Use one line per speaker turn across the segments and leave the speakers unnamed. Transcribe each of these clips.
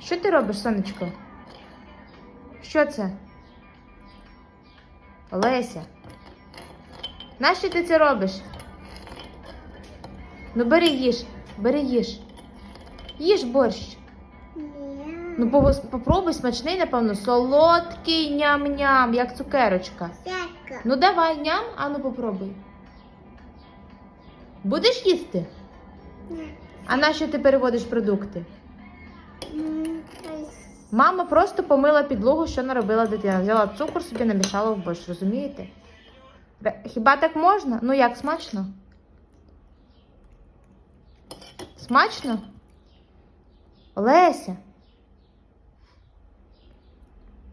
Що ти робиш, сонечко? Що це? Олеся. Нащо ти це робиш? Ну бери їж, бери їж. Їж борщ. Ну попробуй смачний, напевно, солодкий ням-ням, як цукерочка.
Дяка.
Ну давай, ням, а ну попробуй. Будеш їсти? А на що ти переводиш продукти? Мама просто помила підлогу, що наробила дитина. Взяла цукор, собі намішала в борщ, розумієте? Хіба так можна? Ну як смачно? Смачно? Олеся.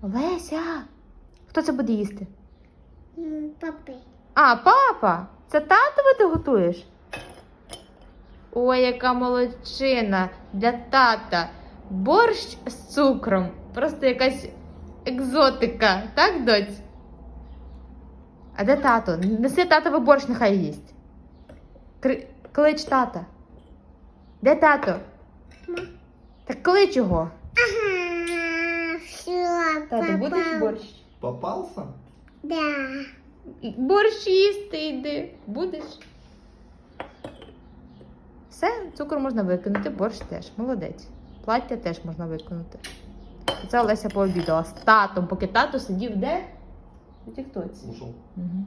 Олеся. Хто це буде їсти?
Папи.
А, папа, це татове ти готуєш? Ой, яка молодчина для тата. Борщ з цукром. Просто якась екзотика, так, доць? А де тато? Неси татовий борщ, нехай їсть. Кри... Клич тата. Де тато? Так клич його.
Ага, все,
Тато, будеш борщ?
Попался?
Да.
Борщ їсти йди. Будеш? Все, цукор можна викинути, борщ теж. Молодець. Плаття теж можна виконати. Це Олеся пообідала з татом, поки тато сидів де? У тіктоці. Угу.